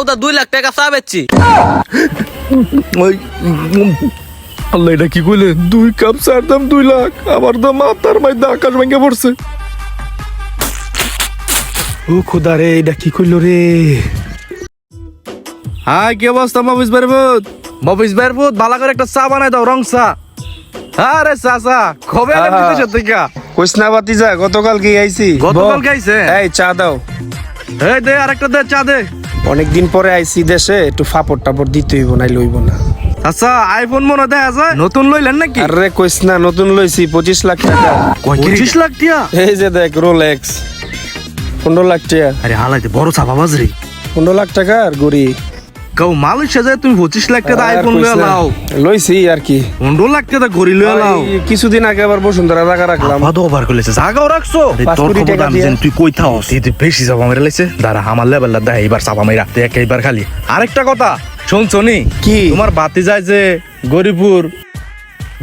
ওটা দুই লাখ টাকা চা বেচছি। আল্লাহ এটা কি কইলে দুই কাপ চার দাম দুই লাখ। আমার মাথার মধ্যে আকাশ ভেঙে পড়ছে। ও খোদা রে এটা কি কইলো রে? হ্যাঁ কি অবস্থা মফিস বেরবুত মফিস বেরবুত ভালো করে একটা চা বানাই দাও রং চা। আরে চা চা। কবে কৃষ্ণা বাতিজা গতকাল কি? আইছি। গতকাল। গাইছে এই চা দাও। এই দে আরেকটা দে চা দে। অনেকদিন পরে আইসি দেশে একটু ফাপড় টাপড় দিতে হইব নাই লইব না। আচ্ছা আইফোন মনে দেখা যায়? নতুন লইলেন নাকি? আরে না নতুন লইছি পঁচিশ লাখ টাকা। পঁচিশ লাখ টিয়া? এই যে দেখ রোলেক্স পনেরো লাখ টিয়া। আরে হালাইতে বড় চাপা বাজরি। পনেরো লাখ টাকা আর গড়ি। কাউ মালয়েশিয়া যায় তুমি পঁচিশ লাখ টাকা আইফোন লইয়া লাও লইছি আর কি। পনেরো লাখ টাকা ঘড়ি লইয়া লাও কিছুদিন আগে আবার বসুন্ধরা টাকা রাখলাম। ওভার করেছে জাগাও রাখছো। তোর কোটি খবর টাকা আমি জানি তুই কই তুই বেশি চাপা মেরে লাইছে। দাঁড়া আমার লেভেল দেখ এইবার চাপা মেরা দেখ এইবার খালি। আরেকটা কথা শুনছো নি কি? তোমার বাতি যায় যে গরিপুর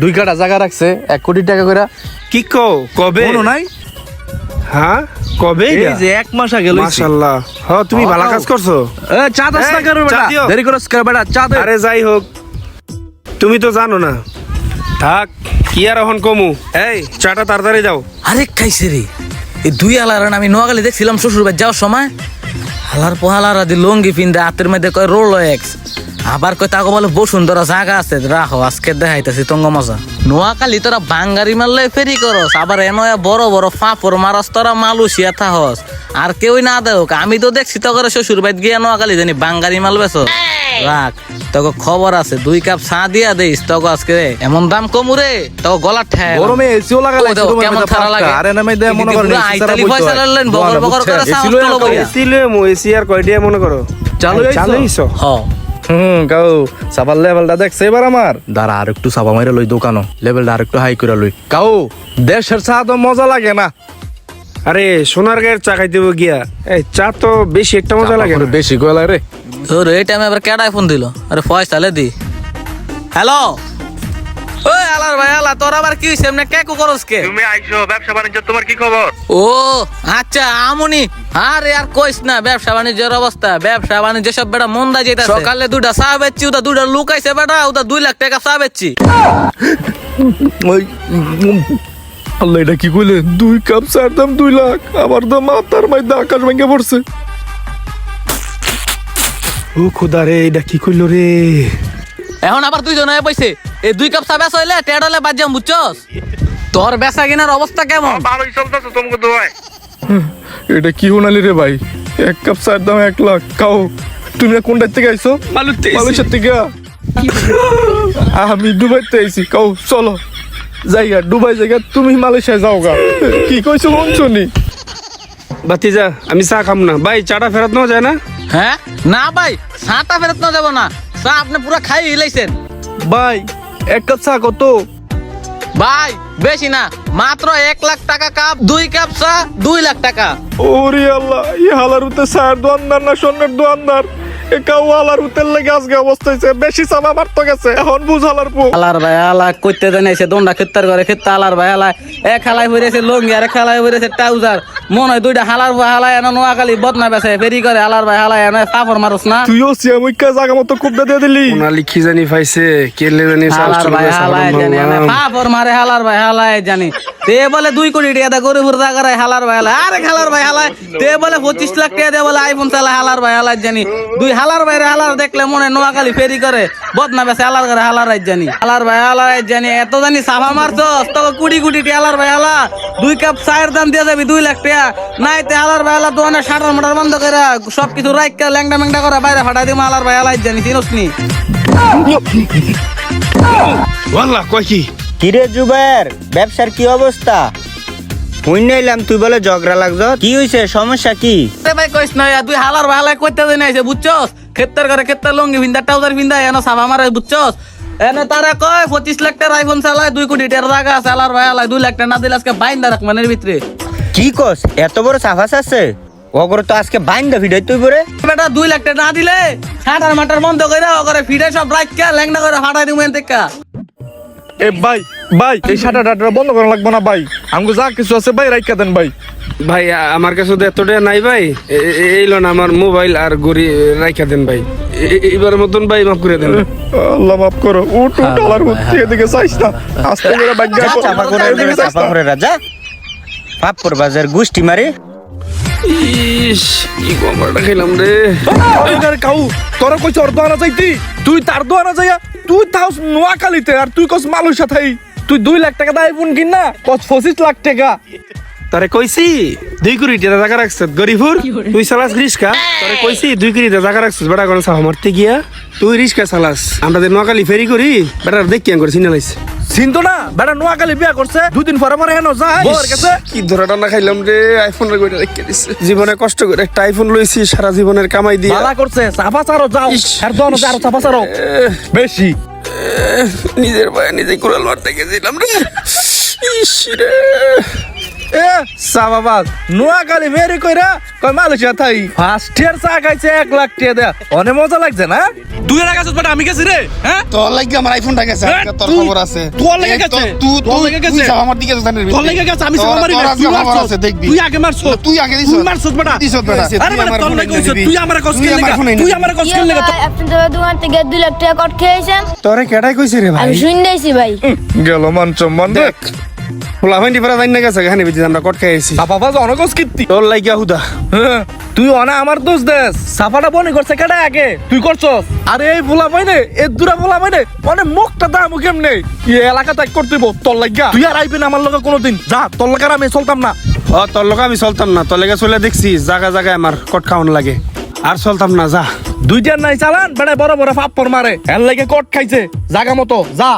দুই কাটা জায়গা রাখছে এক কোটি টাকা করে কি কও? কবে? কোনো নাই? হ্যাঁ? কবে এই যে এক মাস আগে লইছি। মাশাল্লাহ হ তুমি ভালো কাজ করছ? এ, চা দাস না করো বেটা? দেরি করস কর বেটা চা দে। আরে যাই হোক। তুমি তো জানো না। থাক কি আর এখন কমু? এই চাটা তাড়াতাড়ি দাও। আরে খাইছে রে। এই দুই আলার আমি নোয়াখালী দেখছিলাম শ্বশুর বাড়ি যাওয়ার সময়। হালার পোহালারা দি লঙ্গি পিন্দে হাতের মধ্যে কয় রোল এক্স আবার কয় তাকে বলে বসুন্ধরা জায়গা আছে। রাখো আজকে দেখাইতেছি তঙ্গ মজা। নোয়াখালী তোরা বাঙ্গারি মারলে ফেরি করস আবার এনো বড় বড় ফাঁপর মারস তোরা মালুসিয়া থাহস আর কেউই না দেওক আমি তো দেখছি তো করে শ্বশুর বাড়ি গিয়া নোয়াখালী জানি বাঙ্গারি মাল বেছ রাখ তোকে খবর আছে দুই কাপ চা দিয়া দিস তোকে আজকে এমন দাম কমু রে তোকে গলা ঠেক গরমে এসিও লাগা লাগছে কেমন থারা লাগে। আরে না মেয়ে মনে করো আইতালি পয়সা লালেন, বগর বগর করে। এসি লমু এসি আর কয়টিয়া মনে করো? চালু চালু হইছো হ। হুম কাউ সাবার লেভেলটা দেখছে? এবার আমার। দাঁড়া আর একটু সাবা মাইরা লই দোকানো লেভেলটা আর একটু হাই করে লই। কাউ দেশের চা তো মজা লাগে না। আরে সোনার গায়ের চা খাইতে হইবো গিয়া। এই চা তো বেশি একটা মজা লাগে না। বেশি গলা রে। তোর এই টাইমে আবার কেডাই ফোন দিল? আরে ফয়সা তাহলে দি। হ্যালো ওই আলার ভাই আলা তোর আবার কি হইছে? এমনি কে করস কে? তুমি আইছো ব্যবসা বাণিজ্য তোমার কি খবর? ও আচ্ছা আমনি। আরে আর কইস না ব্যবসা বাণিজ্যের অবস্থা ব্যবসা বাণিজ্য সব বেটা মন্দা যেটা সকালে দুটা চা বেচছি ওটা দুটা লুকাইছে বেটা ওটা দুই লাখ টাকা চা বেচছি। আল্লাহ এটা কি কইলে দুই কাপ চার দাম দুই লাখ আমার তো মাথার আকাশ ভেঙে পড়ছে। ও খোদা রে এটা কি কইলো রে? এখন আবার দুইজন হয়ে পয়সে এই দুই কাপ চা বেচা হইলে টেডলে বাদ যাম বুঝছস? তোর বেচা কিনার অবস্থা কেমন? ভালোই চলতেছে তোমাকে দোয়ায় এটা কি হোনালি রে ভাই? এক কাপ চার দাম এক লাখ। কাও তুমি কোনটার থেকে আইছো? মালয়েশিয়ার থেকে? আমি দুবাইতে আইছি। কাও চলো। জায়গা ডুবাই জায়গা তুমি মালয়েশিয়া যাও গা কি কইছো মন শুনি বাতিজা আমি চা খাম না। ভাই চাটা ফেরত নেওয়া যায় না? হ্যাঁ? না ভাই চাটা ফেরত না যাব না। চা আপনি পুরো খাই হিলাইছেন। ভাই এক কাপ চা কত? ভাই বেশি না মাত্র এক লাখ টাকা কাপ দুই কাপ চা দুই লাখ টাকা। ওরে আল্লাহ ই হালার উতে সার দোয়ানদার না স্বর্ণের দোয়ানদার? এ কাউ হালার উতের লেগে আজকে অবস্থা হয়েছে। বেশি চাপা মারতো গেছে। এখন বুঝ হালার পু। আলার ভাই আলা কইতে জানাইছে দন্ডা খেত্তার করে খেত্তা আলার ভাই আলা এক হালাই হইরেছে লঙ্গি আর এক হালাই হইরেছে ট্রাউজার। মনে হয় দুইটা হালার ভাই হালাই এনে নোয়াখালী বদনা বেছে ফেরি করে আলার ভাই হালাই এনে সাফর মারুস না? তুইও সিয়ামুইকা জায়গা মতো খুব দিয়ে দিলি। ওনালি কি জানি পাইছে কেলে জানি হালার ভাই হালাই জানি। সাফর মারে হালার ভাই হালাই জানি। তে বলে দুই কোটি টাকা দা, গরিবুর জায়গায় হালার ভাই হালাই আরে হালার ভাই হালাই তে বলে পঁচিশ লাখ টাকা দিয়ে বলে আইফোন চালা হালার ভাই হালাই জানি। দুই হালার ভাই হালার দেখলে মনে নোয়াখালী ফেরি করে বদনা বেছে হালার করে হালার রাজ জানি। হালার ভাই হালার রাজ জানি, এত জানি সাফা মারছস, তোকে কুড়ি কোটি টাকা হালার ভাই হালা। দুই কাপ চায়ের দাম দিয়ে যাবি দুই লাখ টাকা। নাই তে হালার ভাই হালা দোকানে শাটার মাটার বন্ধ করে সব কিছু রাইকা ল্যাংটা ম্যাংটা করে বাইরে ফাটাই দিম হালার ভাই হালাই জানি চিনস নি কয় কি? কিরে জুবের ব্যবসার কি অবস্থা? হুই নাইলাম তুই বলে ঝগড়া লাগছ? কি হইছে সমস্যা কি? ভাই কইস না তুই হালার ভাই হালাই কইতে দেন আইছে বুঝছস? ক্ষেত্রের করে ক্ষেত্রে লঙ্গি ভিন্দা ট্রাউজার ভিন্দা এনো সাবা মারে বুঝছস? এনে তারা কয় পঁচিশ লাখ টাকার আইফোন চালায় দুই কোটি টাকার জায়গা আছে হালার ভাই হালাই দুই লাখ টাকা না দিলে আজকে বাইন্দা রাখ মানের ভিতরে। কি কস এত বড় সাফাস আছে? ওগর তো আজকে বাইন্দা ভিড়াই তুই পরে। বেটা দুই লাখ টাকা না দিলে ছাটার মাটার বন্ধ করে ওগরে ফিডে সব রাখিয়া ল্যাংনা করে দিমু এন থেকে এ ভাই ভাই এই সাটা ডাটা বন্ধ করা লাগবো না ভাই। আমাকে যা কিছু আছে ভাই রাইকা দেন ভাই। ভাই আমার কাছে তো এত টাকা নাই ভাই। এই লোন আমার মোবাইল আর গড়ি রাইখা দেন ভাই। এবার মতন ভাই মাফ করে দেন। আল্লাহ মাফ করো। উঠ উঠ আলার হচ্ছে এদিকে চাইস না। আস্তে করে বাইক যা চাপা করে দেবে চাপা করে রাজা পাপ পর বাজার গুষ্টি মারে। ইস কি গমরাটা খেলাম রে। আরে কাউ তোর কই চর দোয়ানা যাইতি? তুই তার দোয়ানা যাইয়া তুই তাও নোয়াখালীতে, আর তুই কস মালয়েশিয়া থাই তুই দুই লাখ টাকা দায় ফোন কিন না, কস পঁচিশ লাখ টাকা। তারে কইছি দুই কোটি টাকা জায়গা রাখছ। গরিবুর তুই চালাস রিস্কা? তারে কইছি দুই কোটি টাকা জায়গা রাখছিস বেটা কোন সাহা মারতে গিয়া তুই রিস্কা চালাস আমরা যে নোয়াখালী ফেরি করি বেটা দেখি করে চিনে লাইছে। চিন্তো না? বেটা নোয়াখালী বিয়া করছে দুই দিন পরে পরে হেন যায় বউয়ের কাছে। কি ধরা টানা খাইলাম রে আইফোন রেখে রেখে দিছে। জীবনে কষ্ট করে একটা আইফোন লইছি সারা জীবনের কামাই দিয়ে। ভালা করছে চাপা চারো যাও। আর দোয়ানো আরও চাপা চারো। বেশি। নিজের ভাই নিজে কুড়াল মারতে গেছিলাম রে। ইস রে। এ সাবাবাদ নোয়াখালী মেরি কইরা কই মালয়েশিয়া থাই। ফার্স্ট ইয়ার চা খাইছে এক লাখ টাকা দেয়া। অনেক মজা লাগছে না? তুই এর কাছে বেটা আমি গেছি রে হ্যাঁ? তোর লাগি আমার আইফোনটা গেছে হ্যাঁ, তোর খবর আছে। তোর লাগি গেছে? তুই তোর লাগি গেছে? সব আমার দিকে জানিস। তোর লেগে গেছে আমি সব মারি তোর না তুই খবর আছে দেখবি। তুই আগে মারছস। তুই আগে দিছ তুই মারছস বেটা। দিছ বেটা। আরে বেটা তোর লাগি হইছে তুই আমার কষ্ট তুই কেন আমার তুই আমার কষ্ট ইয়ে কেন আপনি তো দোকান থেকে দুই লাখ টাকা কট খেয়েছেন? তোরে কেটাই কইছে রে ভাই? আমি শুনেছি ভাই। গেল মান সম্মান দেখ। ফুলা ভাইন্ডি ফেরা জানি না গেছে এখানে বেশি আমরা কট খাইছি বাবা অনেক কীর্তি তোর লাগিয়া হুদা। হ্যাঁ, তুই অনা আমার দোষ দেস। সাফাটা বনি করছে কেডা আগে? তুই করছস? আরে এই ভোলা পাইনে এই দূরা পাইনে মানে মুখটা দাম কেমনে? এই এলাকা ত্যাগ করতেব তোর লাগিয়া। তুই আর আইবি না আমার লগে কোনোদিন। যা তোর লাগার আমি চলতাম না। ও তোর আমি চলতাম না তোর লেগে চলে দেখছি জায়গা জায়গায় আমার কট খাওয়ানো লাগে। আর চলতাম না যা। দুইটার নাই চালান বেড়ায় বড় বড় পাপ্পর মারে। এর লাগে কট খাইছে জাগা মতো যা।